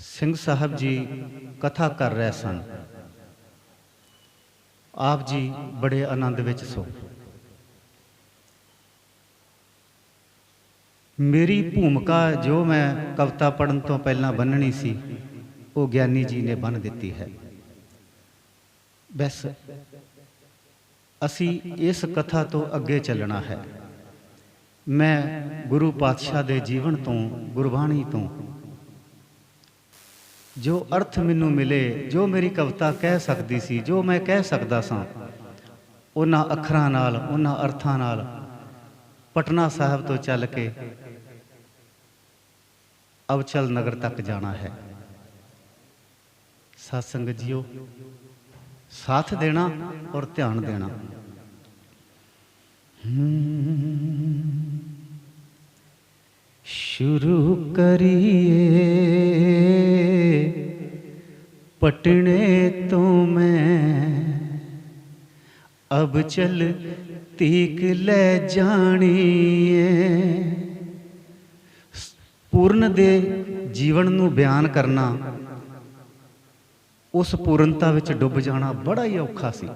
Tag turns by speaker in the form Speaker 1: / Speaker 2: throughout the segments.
Speaker 1: ਸਿੰਘ ਸਾਹਿਬ ਜੀ ਕਥਾ ਕਰ ਰਹੇ ਸਨ। ਆਪ ਜੀ ਬੜੇ ਆਨੰਦ ਵਿੱਚ ਸੋ। ਮੇਰੀ ਭੂਮਿਕਾ ਜੋ ਮੈਂ ਕਵਿਤਾ ਪੜਨ ਤੋਂ ਪਹਿਲਾਂ ਬੰਨਣੀ ਸੀ, ਉਹ ਗਿਆਨੀ ਜੀ ਨੇ ਬੰਨ ਦਿੱਤੀ ਹੈ। ਬਸ, ਅਸੀਂ ਇਸ ਕਥਾ ਤੋਂ ਅੱਗੇ ਚੱਲਣਾ ਹੈ। ਮੈਂ ਗੁਰੂ ਪਾਤਸ਼ਾਹ ਦੇ ਜੀਵਨ ਤੋਂ, ਗੁਰਬਾਣੀ ਤੋਂ ਜੋ ਅਰਥ ਮੈਨੂੰ ਮਿਲੇ, ਜੋ ਮੇਰੀ ਕਵਿਤਾ ਕਹਿ ਸਕਦੀ ਸੀ, ਜੋ ਮੈਂ ਕਹਿ ਸਕਦਾ ਸਾਂ, ਉਹਨਾਂ ਅੱਖਰਾਂ ਨਾਲ, ਉਹਨਾਂ ਅਰਥਾਂ ਨਾਲ ਪਟਨਾ ਸਾਹਿਬ ਤੋਂ ਚੱਲ ਕੇ ਅਵਚਲ ਨਗਰ ਤੱਕ ਜਾਣਾ ਹੈ। ਸਾਧ ਸੰਗਤ ਜੀਓ, ਸਾਥ ਦੇਣਾ ਔਰ ਧਿਆਨ ਦੇਣਾ। ਸ਼ੁਰੂ ਕਰੀਏ। ਪਟਣੇ ਤੋਂ ਮੈਂ ਅਬ ਚਲ ਤੀਕ ਲੈ ਜਾਣੀਏ। ਪੂਰਨ ਦੇ ਜੀਵਨ ਨੂੰ ਬਿਆਨ ਕਰਨਾ, ਉਸ ਪੂਰਨਤਾ ਵਿੱਚ ਡੁੱਬ ਜਾਣਾ ਬੜਾ ਹੀ ਔਖਾ ਸੀ।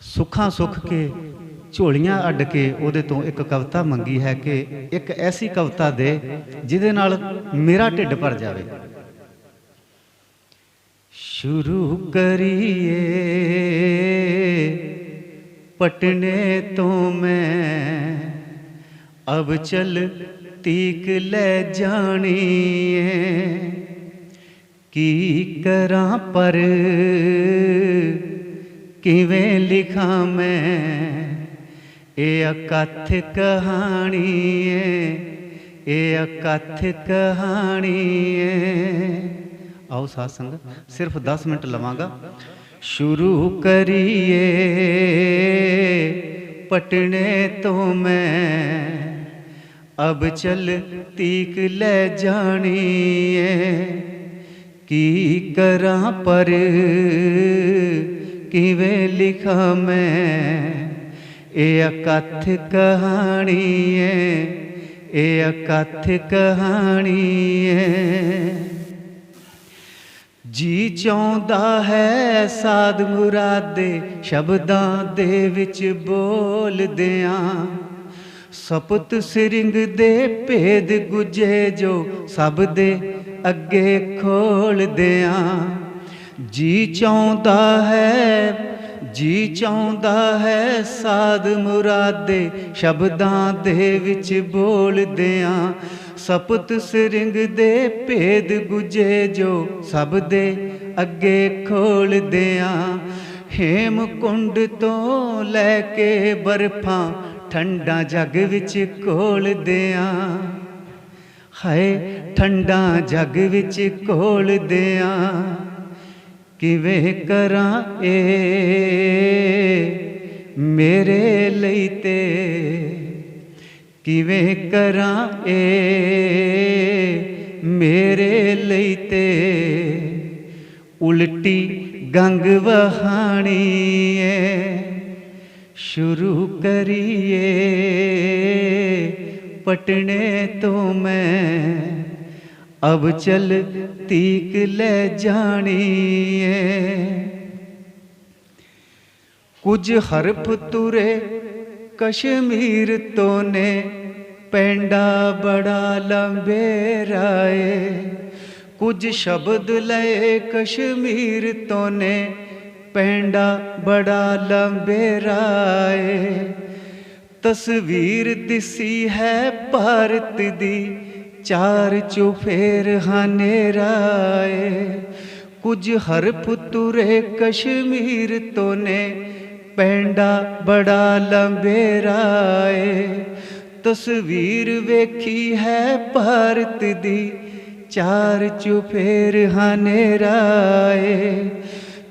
Speaker 1: ਸੁੱਖਾਂ ਸੁੱਖ ਕੇ ਝੋਲੀਆਂ ਅੱਡ ਕੇ ਉਹਦੇ ਤੋਂ ਇੱਕ ਕਵਿਤਾ ਮੰਗੀ ਹੈ ਕਿ ਇੱਕ ਐਸੀ ਕਵਿਤਾ ਦੇ ਜਿਹਦੇ ਨਾਲ ਮੇਰਾ ਢਿੱਡ ਭਰ ਜਾਵੇ। ਸ਼ੁਰੂ ਕਰੀਏ ਪਟਨੇ ਤੋਂ ਮੈਂ ਅਬ ਚਲ ਤੀਕ ਲੈ ਜਾਣੀਏ ਕੀ ਕਰਾਂ ਪਰ ਕਿਵੇਂ ਲਿਖਾਂ ਮੈਂ ਇਹ ਅਕਥ ਕਹਾਣੀ ਏ ਇਹ ਅਕਥ ਕਹਾਣੀ ਏ ਆਓ ਸਾਧ ਸੰਗਤ ਸਿਰਫ 10 ਮਿੰਟ ਲਵਾਂਗਾ ਸ਼ੁਰੂ ਕਰੀਏ ਪਟਨੇ ਤੋਂ ਮੈਂ ਅਬ ਚਲ ਤੀਕ ਲੈ ਜਾਣੀਏ ਕੀ ਕਰਾਂ ਪਰ ਕਿਵੇਂ ਲਿਖਾਂ ਮੈਂ ਇਹ ਅਕਥ ਕਹਾਣੀ ਏ ਇਹ ਅਕਥ ਕਹਾਣੀ ਏ ਜੀ ਚਾਹੁੰਦਾ ਹੈ ਸਾਧ ਮੁਰਾਦੇ ਸ਼ਬਦਾਂ ਦੇ ਵਿੱਚ ਬੋਲਦਿਆਂ ਸਪਤ ਸਿਰਿੰਗ ਦੇ ਭੇਦ ਗੁਜੇ ਜੋ ਸਭ ਦੇ ਅੱਗੇ ਖੋਲਦਿਆਂ ਜੀ ਚਾਹੁੰਦਾ ਹੈ, ਜੀ ਚਾਹੁੰਦਾ ਹੈ ਸਾਧ ਮੁਰਾਦੇ ਸ਼ਬਦਾਂ ਦੇ ਵਿੱਚ ਬੋਲਦਿਆਂ ਸਪਤ ਸਿਰਿੰਗ ਦੇ ਭੇਦ ਗੁਜੇ ਜੋ ਸਭ ਦੇ ਅੱਗੇ ਖੋਲਦਿਆਂ ਹੇਮਕੁੰਡ ਤੋਂ ਲੈ ਕੇ ਬਰਫਾਂ ਠੰਡਾ ਜਗ ਵਿੱਚ ਘੋਲਦਿਆਂ ਹਾਏ, ਠੰਡਾ ਜਗ ਵਿੱਚ ਘੋਲਦਿਆਂ ਕਿਵੇਂ ਕਰਾਂ ਏ ਮੇਰੇ ਲਈ ਤੇ? ਕਿਵੇਂ ਕਰਾਂ ਏ? ਮੇਰੇ ਲਈ ਤੇ ਉਲਟੀ ਗੰਗ ਵਹਾਣੀ ਏ। ਸ਼ੁਰੂ ਕਰੀਏ ਪਟਣੇ ਤੋਂ ਮੈਂ। ਅਬ ਚਲ ਤੀਕ ਲੈ ਜਾਣੀ ਏ। ਕੁਝ ਹਰਫ ਤੁਰੇ ਕਸ਼ਮੀਰ ਤੋਂ ਨੇ ਪੈਂਡਾ ਬੜਾ ਲੰਬੇ ਰਾਏ। ਕੁਝ ਸ਼ਬਦ ਲਏ ਕਸ਼ਮੀਰ ਤੋਂ ਨੇ ਪੈਂਡਾ ਬੜਾ ਲੰਬੇ ਰਾਏ। ਤਸਵੀਰ ਦਿਸੀ ਹੈ ਭਾਰਤ ਦੀ, ਚਾਰ ਚੁਫੇਰ ਹਨੇਰਾਏ ਕੁਝ ਹਰਫ ਤੁਰੇ ਕਸ਼ਮੀਰ ਤੋਂ ਨੇ ਪੈਂਡਾ ਬੜਾ ਲੰਬੇਰਾਏ ਤਸਵੀਰ ਵੇਖੀ ਹੈ ਭਾਰਤ ਦੀ, ਚਾਰ ਚੁਫੇਰ ਹਨੇਰਾਏ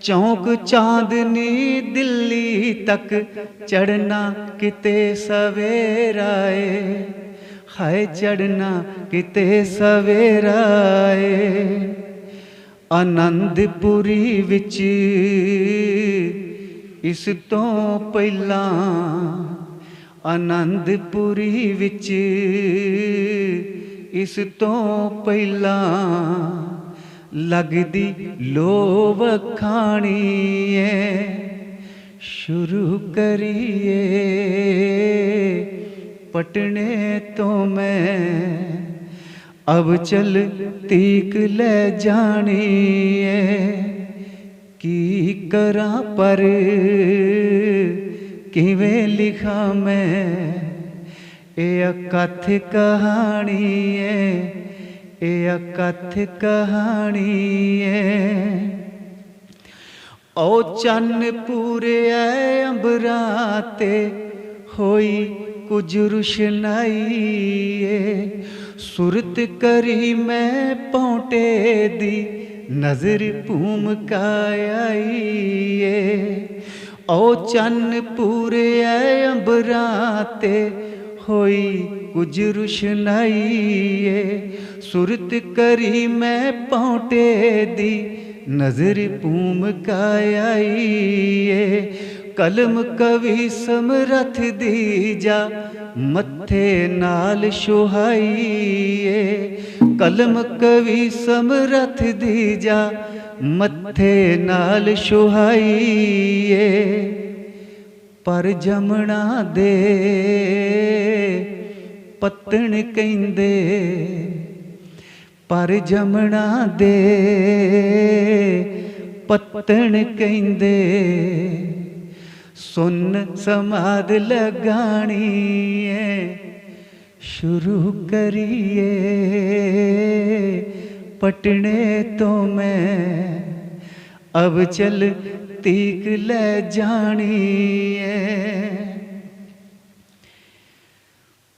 Speaker 1: ਚੌਂਕ ਚਾਂਦਨੀ ਦਿੱਲੀ ਤੱਕ ਚੜਨਾ ਕਿਤੇ ਸਵੇਰਾਏ। ਹਾਏ ਚੜਨਾ ਕਿਤੇ ਸਵੇਰਾਏ। ਆਨੰਦਪੁਰੀ ਵਿੱਚ ਇਸ ਤੋਂ ਪਹਿਲਾਂ ਆਨੰਦਪੁਰੀ ਵਿੱਚ, ਇਸ ਤੋਂ ਪਹਿਲਾਂ ਲੱਗਦੀ ਲੋਵ ਖਾਣੀ ਏ ਸ਼ੁਰੂ ਕਰੀਏ। ਪਟਨੇ ਤੋਂ ਮੈਂ ਅਬ ਚਲ ਤੀਕ ਲੈ ਜਾਣੀ ਏ ਕੀ ਕਰਾਂ ਪਰ ਕਿਵੇਂ ਲਿਖਾਂ ਮੈਂ? ਇਹ ਅਕਥ ਕਹਾਣੀ ਏ, ਇਹ ਅਕਥ ਕਹਾਣੀ ਏ। ਓ ਚੰਨ ਪੂਰੇ ਐ ਅੰਬਰਾਂ ਤੇ, ਹੋਈ ਕੁਝ ਰੁਸ਼ਨਾਈ ਏ। ਸੁਰਤ ਕਰੀ ਮੈਂ ਪੌਂਟੇ ਦੀ ਨਜ਼ਰ ਭੂਮ ਭੂਮਕਾਈ ਏ ਓ ਚੰਨ ਪੂਰੇ ਐ ਅੰਬਰਾਂ ਤੇ ਹੋਈ ਕੁਝ ਰੁਸ਼ਨਾਈ ਏ ਸੁਰਤ ਕਰੀ ਮੈਂ ਪੌਂਟੇ ਦੀ ਨਜ਼ਰ ਭੂਮਕਾਈ ਏ ਕਲਮ ਕਵੀ ਸਮਰਥ ਦੀ ਜਾ ਮੱਥੇ ਨਾਲ ਸੁਹਾਈ ਏ ਕਲਮ ਕਵੀ ਸਮਰਥ ਦੀ ਜਾ ਮੱਥੇ ਨਾਲ ਸੁਹਾਈ ਏ ਪਰ ਜਮਣਾ ਦੇ ਪੱਤਣ ਕਹਿੰਦੇ, ਪਰ ਜਮਣਾ ਦੇ ਪੱਤਣ ਕਹਿੰਦੇ, ਸੁਨ ਸਮਾਦ ਲਗਾਣੀ ਏ ਸ਼ੁਰੂ ਕਰੀਏ। ਪਟਣੇ ਤੋਂ ਮੈਂ ਅਬ ਚਲ ਤੀਕ ਲੈ ਜਾਣੀ ਏ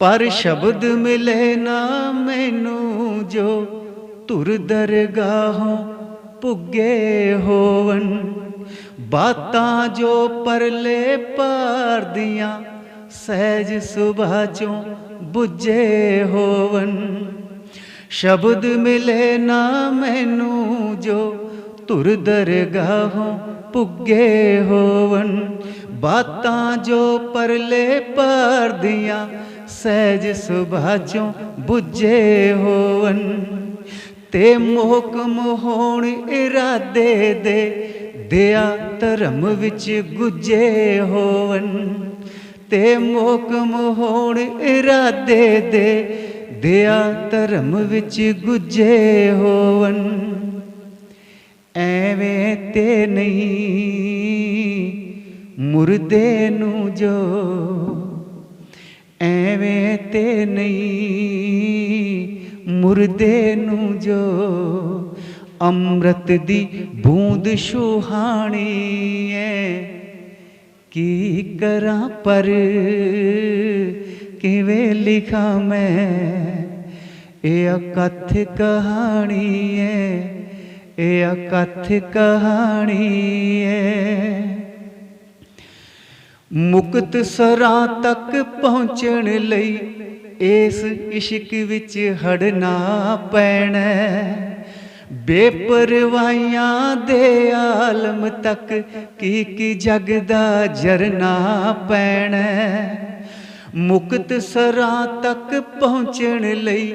Speaker 1: ਪਰ ਸ਼ਬਦ ਮਿਲੇ ਨਾ ਮੈਨੂੰ ਜੋ ਧੁਰ ਦਰਗਾਹੋਂ ਪੁੱਗੇ ਹੋਵਨ। ਬਾਤਾਂ ਜੋ ਪਰਲੇ ਪਾਰ ਦੀਆਂ ਸਹਿਜ ਸੁਭਾ ਚੋਂ 부ਝੇ ਹੋਵਨ। ਸ਼ਬਦ ਮਿਲੇ ਨਾ ਮੈਨੂੰ ਜੋ ਤੁਰ ਦਰਗਾਹੋਂ ਪੁੱਗੇ ਹੋਵਨ। ਬਾਤਾਂ ਜੋ ਪਰਲੇ ਪਾਰ ਸਹਿਜ ਸੁਭਾ ਚੋਂ 부ਝੇ ਹੋਵਨ। ਤੇ ਮੋਹਕਮ ਹੋਣ ਇਰਾਦੇ ਦੇ ਦਿਆ ਧਰਮ ਵਿੱਚ ਗੁਜੇ ਹੋਵਨ। ਤੇ ਮੋਹਕਮ ਹੋਣ ਇਰਾਦੇ ਦੇ, ਦਿਆ ਧਰਮ ਵਿੱਚ ਗੁੱਜੇ ਹੋਵਨ। ਐਵੇਂ ਤੇ ਨਹੀਂ, ਮੁਰਦੇ ਨੂੰ ਜੋ। ਐਵੇਂ ਤੇ ਨਹੀਂ, ਮੁਰਦੇ ਨੂੰ ਜੋ। ਅੰਮ੍ਰਿਤ ਦੀ ਬੂੰਦ ਸੁਹਾਣੀ ਏ ਕੀ ਕਰਾਂ ਪਰ ਕਿਵੇਂ ਲਿਖਾਂ ਮੈਂ? ਇਹ ਅਕਥ ਕਹਾਣੀ ਏ, ਇਹ ਅਕਥ ਕਹਾਣੀ ਏ। ਮੁਕਤ ਸਰਾਂ ਤੱਕ ਪਹੁੰਚਣ ਲਈ ਇਸ ਇਸ਼ਕ ਵਿੱਚ ਹੜਨਾ ਪੈਣਾ। ਬੇਪਰਵਾਹੀਆਂ ਦੇ ਆਲਮ ਤੱਕ ਕੀ ਕੀ ਜਗ ਦਾ ਜਰਨਾ ਪੈਣਾ। ਮੁਕਤ ਸਰਾਂ ਤੱਕ ਪਹੁੰਚਣ ਲਈ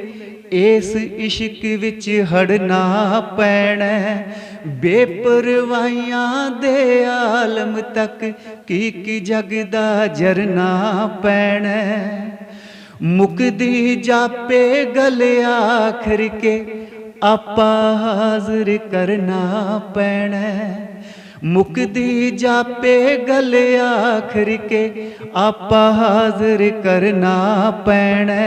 Speaker 1: ਇਸ ਇਸ਼ਕ ਵਿੱਚ ਹੜਨਾ ਪੈਣਾ। ਬੇਪਰਵਾਹੀਆਂ ਦੇ ਆਲਮ ਤੱਕ ਕੀ ਕੀ ਜਗ ਦਾ ਜਰਨਾ ਪੈਣਾ। ਮੁਕਦੀ ਜਾਪੇ ਗਲ ਆਖਰ ਕੇ ਆਪਾ ਹਾਜ਼ਰ ਕਰਨਾ ਪੈਣਾ ਮੁਕਦੀ ਜਾਪੇ ਗਲ ਆਖਰ ਕੇ ਆਪਾ ਹਾਜ਼ਰ ਕਰਨਾ ਪੈਣਾ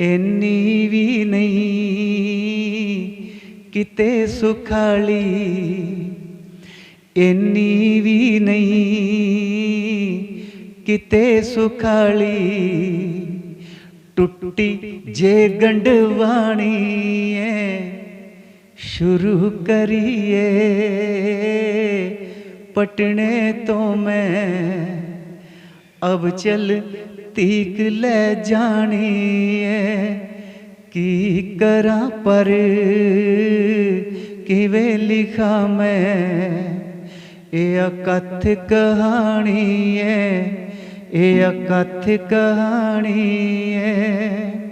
Speaker 1: ਇੰਨੀ ਵੀ ਨਹੀਂ ਕਿਤੇ ਸੁਖਾਲੀ। ਇੰਨੀ ਵੀ ਨਹੀਂ ਕਿਤੇ ਸੁਖਾਲੀ। ਟੁੱਟੀ ਜੇ ਗੰਢਵਾਣੀ ਏ, ਸ਼ੁਰੂ ਕਰੀਏ। ਪਟਨੇ ਤੋਂ ਮੈਂ ਅਬ ਚਲ ਤੀਕ ਲੈ ਜਾਣੀ ਏ। ਕੀ ਕਰਾਂ ਪਰ, ਕਿਵੇਂ ਲਿਖਾਂ ਮੈਂ? ਇਹ ਅਕਥ ਕਹਾਣੀ ਏ। ਇਹ ਅਕਥ ਕਹਾਣੀ ਹੈ